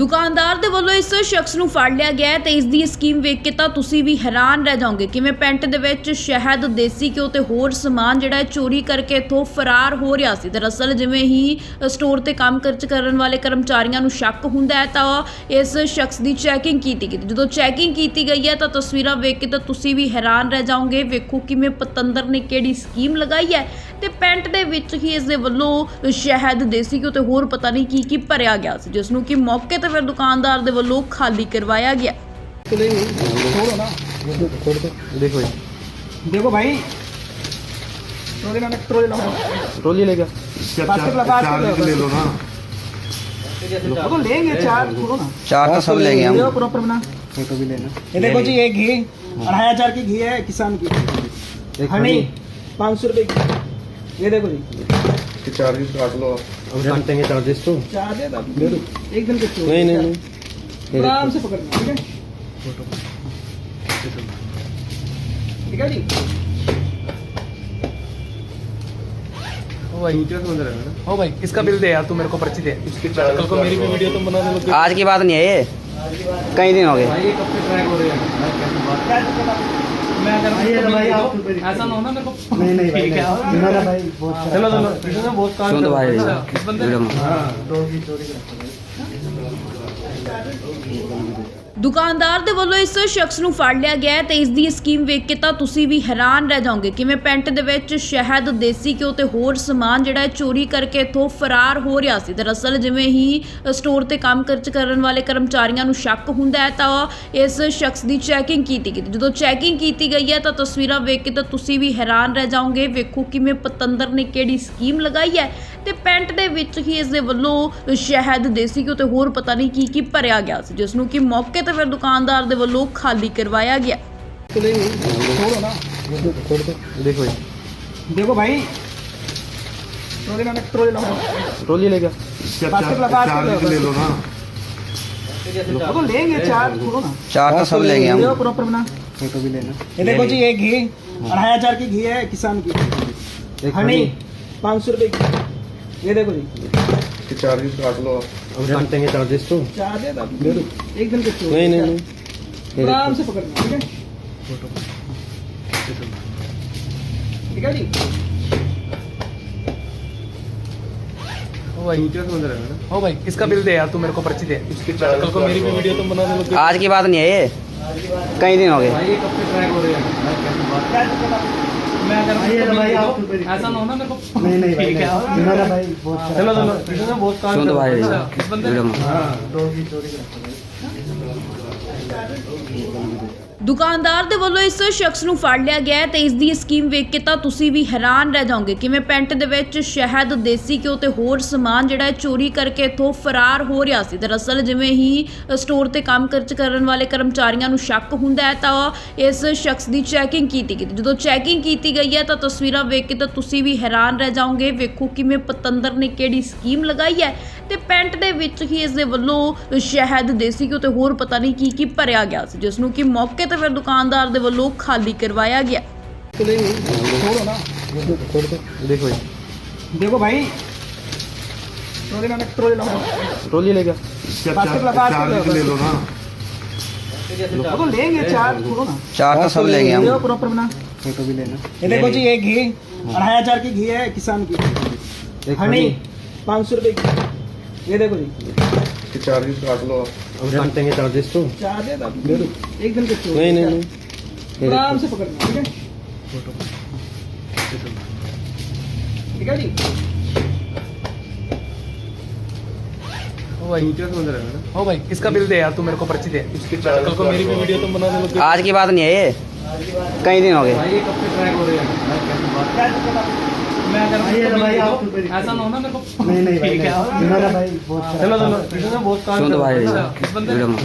ਦੁਕਾਨਦਾਰ ਦੇ ਵੱਲੋਂ ਇਸ ਸ਼ਖਸ ਨੂੰ ਫੜ ਲਿਆ ਗਿਆ ਹੈ ਤੇ ਇਸ ਦੀ ਸਕੀਮ ਵੇਖ ਕੇ ਤਾਂ ਤੁਸੀਂ ਵੀ ਹੈਰਾਨ ਰਹਿ ਜਾਓਗੇ। ਕਿਵੇਂ ਪੈਂਟ ਦੇ ਵਿੱਚ ਸ਼ਹਿਦ, ਦੇਸੀ ਘਿਓ ਤੇ ਹੋਰ ਸਮਾਨ ਜਿਹੜਾ ਹੈ ਚੋਰੀ ਕਰਕੇ ਇਥੋਂ ਫਰਾਰ ਹੋ ਰਿਹਾ ਸੀ। ਦਰਅਸਲ ਜਿਵੇਂ ਹੀ ਸਟੋਰ ਤੇ ਕੰਮ ਕਰਚ ਕਰਨ ਵਾਲੇ ਕਰਮਚਾਰੀਆਂ ਨੂੰ ਸ਼ੱਕ ਹੁੰਦਾ ਹੈ ਤਾਂ ਇਸ ਸ਼ਖਸ ਦੀ ਚੈਕਿੰਗ ਕੀਤੀ ਗਈ। ਜਦੋਂ ਚੈਕਿੰਗ ਕੀਤੀ ਗਈ ਹੈ ਤਾਂ ਤਸਵੀਰਾਂ ਵੇਖ ਕੇ ਤਾਂ ਤੁਸੀਂ ਵੀ ਹੈਰਾਨ ਰਹਿ ਜਾਓਗੇ। ਵੇਖੋ ਕਿਵੇਂ ਪਤੰਦਰ ਨੇ ਕਿਹੜੀ ਸਕੀਮ ਲਗਾਈ ਹੈ। ਤੇ ਪੈਂਟ ਦੇ ਵਿੱਚ ਹੀ ਇਸ ਦੇ ਵੱਲੋਂ ਸ਼ਹਿਦ ਦੇਸੀ ਘਿਓ ਤੇ ਹੋਰ ਪਤਾ ਨਹੀਂ ਕੀ ਕੀ ਭਰਿਆ ਗਿਆ ਸੀ ਜਿਸ ਨੂੰ ਕਿ ਮੌਕੇ ਤੇ ਫਿਰ ਦੁਕਾਨਦਾਰ ਦੇ ਵੱਲੋਂ ਖਾਲੀ ਕਰਵਾਇਆ ਗਿਆ छोड़ो ना देखो ये देखो भाई ट्रोली ना ट्रोली लाओ ट्रॉली लेगा प्लास्टिक लगा के चार्ज ले लो ना वो तो लेंगे चार छोड़ो ना चार तो सब लेंगे हम देखो प्रॉपर बना फोटो भी लेना ये देखो जी ये घी अढ़ाई हजार की घी है किसान की एक हनी पाँच सौ रुपए की ये देखो जी। चार्जेस काट लो हम काटेंगे चार्जेस तो। चार दे दो दे। दो एक दिन के नहीं नहीं नहीं। आराम से पकड़ना ठीक है? ठीक है जी? ओ भाई। ओ भाई इसका बिल दे यार? तू मेरे को पर्ची दे। कल को मेरी भी वीडियो तुम बना दो आज की बात नहीं है ये। कई दिन हो गए। भाई ये कब से ट्रैक हो रहे हैं मैं अगर ऐसा ना हो ना मेरे को नहीं नहीं ठीक है चलो चलो इसमें बहुत काम सुन तो भाई इस बंदे वीडियो में ਦੁਕਾਨਦਾਰ ਦੇ ਵੱਲੋਂ ਇਸ ਸ਼ਖਸ ਨੂੰ ਫੜ ਲਿਆ ਗਿਆ ਹੈ ਤੇ ਇਸ ਦੀ ਸਕੀਮ ਵੇਖ ਕੇ ਤਾਂ ਤੁਸੀਂ ਵੀ ਹੈਰਾਨ ਰਹਿ ਜਾਓਗੇ। ਕਿਵੇਂ ਪੈਂਟ ਦੇ ਵਿੱਚ ਸ਼ਹਿਦ, ਦੇਸੀ ਘਿਓ ਤੇ ਹੋਰ ਸਮਾਨ ਜਿਹੜਾ ਹੈ ਚੋਰੀ ਕਰਕੇ ਇਥੋਂ ਫਰਾਰ ਹੋ ਰਿਹਾ ਸੀ। ਦਰਅਸਲ ਜਿਵੇਂ ਹੀ ਸਟੋਰ ਤੇ ਕੰਮ ਕਰਚ ਕਰਨ ਵਾਲੇ ਕਰਮਚਾਰੀਆਂ ਨੂੰ ਸ਼ੱਕ ਹੁੰਦਾ ਹੈ ਤਾਂ ਇਸ ਸ਼ਖਸ ਦੀ ਚੈਕਿੰਗ ਕੀਤੀ ਗਈ। ਜਦੋਂ ਚੈਕਿੰਗ ਕੀਤੀ ਗਈ ਹੈ ਤਾਂ ਤਸਵੀਰਾਂ ਵੇਖ ਕੇ ਤਾਂ ਤੁਸੀਂ ਵੀ ਹੈਰਾਨ ਰਹਿ ਜਾਓਗੇ। ਵੇਖੋ ਕਿਵੇਂ ਪਤੰਦਰ ਨੇ ਕਿਹੜੀ ਸਕੀਮ ਲਗਾਈ ਹੈ। ਤੇ ਪੈਂਟ ਦੇ ਵਿੱਚ ਹੀ ਇਸ ਦੇ ਵੱਲੋਂ ਸ਼ਹਿਦ ਦੇਸੀ ਘਿਓ ਤੇ ਹੋਰ ਪਤਾ ਨਹੀਂ ਕੀ ਕੀ ਭਰਿਆ ਗਿਆ ਸੀ ਜਿਸ ਨੂੰ ਕਿ ਮੌਕੇ ਤੇ ਫਿਰ ਦੁਕਾਨਦਾਰ ਦੇ ਵੱਲੋਂ ਖਾਲੀ ਕਰਵਾਇਆ ਗਿਆ छोड़ो ना देखो ये देखो भाई ट्रोली ना ट्रोली लाओ ट्रॉली लेगा प्लास्टिक लगा के चार्जेस ले लो ना वो तो लेंगे चार छोड़ो ना चार तो सब लेंगे हम देखो प्रॉपर बना फोटो भी लेना ये देखो जी ये घी अढ़ाई हजार की घी है किसान की एक हनी पाँच सौ रुपए की ये देखो जी। चार्जेस काट लो। चार्जेस तो। चार दे दे दो। एक दिन के नहीं नहीं नहीं। आराम से पकड़ना ठीक है? ठीक है जी? ओ भाई। इसका बिल दे यार तू मेरे को पर्ची दे। कल को मेरी भी वीडियो तुम बना दो आज की बात नहीं है ये। कई दिन हो गए। ऐसा ना हो ना मेरे को नहीं नहीं ठीक है चलो चलो इसमें बहुत काम सुन तो भाई इस बंदे वीडियो में ਦੁਕਾਨਦਾਰ ਦੇ ਵੱਲੋਂ ਇਸ ਸ਼ਖਸ ਨੂੰ ਫੜ ਲਿਆ ਗਿਆ ਹੈ ਤੇ ਇਸ ਦੀ ਸਕੀਮ ਵੇਖ ਕੇ ਤਾਂ ਤੁਸੀਂ ਵੀ ਹੈਰਾਨ ਰਹਿ ਜਾਓਗੇ। ਕਿਵੇਂ ਪੈਂਟ ਦੇ ਵਿੱਚ ਸ਼ਹਿਦ, ਦੇਸੀ ਘਿਓ ਤੇ ਹੋਰ ਸਮਾਨ ਜਿਹੜਾ ਹੈ ਚੋਰੀ ਕਰਕੇ ਇਥੋਂ ਫਰਾਰ ਹੋ ਰਿਹਾ ਸੀ। ਦਰਅਸਲ ਜਿਵੇਂ ਹੀ ਸਟੋਰ ਤੇ ਕੰਮ ਕਰਚ ਕਰਨ ਵਾਲੇ ਕਰਮਚਾਰੀਆਂ ਨੂੰ ਸ਼ੱਕ ਹੁੰਦਾ ਹੈ ਤਾਂ ਇਸ ਸ਼ਖਸ ਦੀ ਚੈਕਿੰਗ ਕੀਤੀ ਗਈ। ਜਦੋਂ ਚੈਕਿੰਗ ਕੀਤੀ ਗਈ ਹੈ ਤਾਂ ਤਸਵੀਰਾਂ ਵੇਖ ਕੇ ਤਾਂ ਤੁਸੀਂ ਵੀ ਹੈਰਾਨ ਰਹਿ ਜਾਓਗੇ। ਵੇਖੋ ਕਿਵੇਂ ਪਤੰਦਰ ਨੇ ਕਿਹੜੀ ਸਕੀਮ ਲਗਾਈ ਹੈ। ਤੇ ਪੈਂਟ ਦੇ ਵਿੱਚ ਹੀ ਇਸ ਦੇ ਵੱਲੋਂ ਸ਼ਹਿਦ ਦੇਸੀ ਘਿਓ ਤੇ ਹੋਰ ਪਤਾ ਨਹੀਂ ਕੀ ਕੀ ਭਰਿਆ ਗਿਆ ਸੀ ਜਿਸ ਨੂੰ ਕਿ ਮੌਕੇ ਤੇ ਫਿਰ ਦੁਕਾਨਦਾਰ ਦੇ ਵੱਲੋਂ ਖਾਲੀ ਕਰਵਾਇਆ ਗਿਆ छोड़ो ना देखो ये देखो भाई ट्रोली ना ट्रोली लाओ ट्रॉली लेगा प्लास्टिक लगा के चार्जेस ले लो ना वो तो लेंगे चार छोड़ो ना चार तो सब लेंगे हम देखो प्रॉपर बना फोटो भी लेना ये देखो जी ये घी अढ़ाई हजार की घी है किसान की एक हनी पाँच सौ रुपए की ये देखो जी। चार्जेस काट लो। हम चार्जेस तो। दे दो। नहीं नहीं नहीं। आराम से पकड़ना ठीक है? ठीक है जी? ओ भाई। इसका बिल दे यार? तू मेरे को पर्ची दे। कल को मेरी भी वीडियो तुम आज की बात नहीं है ये। कई दिन हो गए। भाई ये कब से ट्रैक हो रहे हैं मैं अगर ऐसा ना हो ना मेरे को नहीं नहीं ठीक है चलो चलो इसमें बहुत काम सुन तो भाई इस बंदे वीडियो में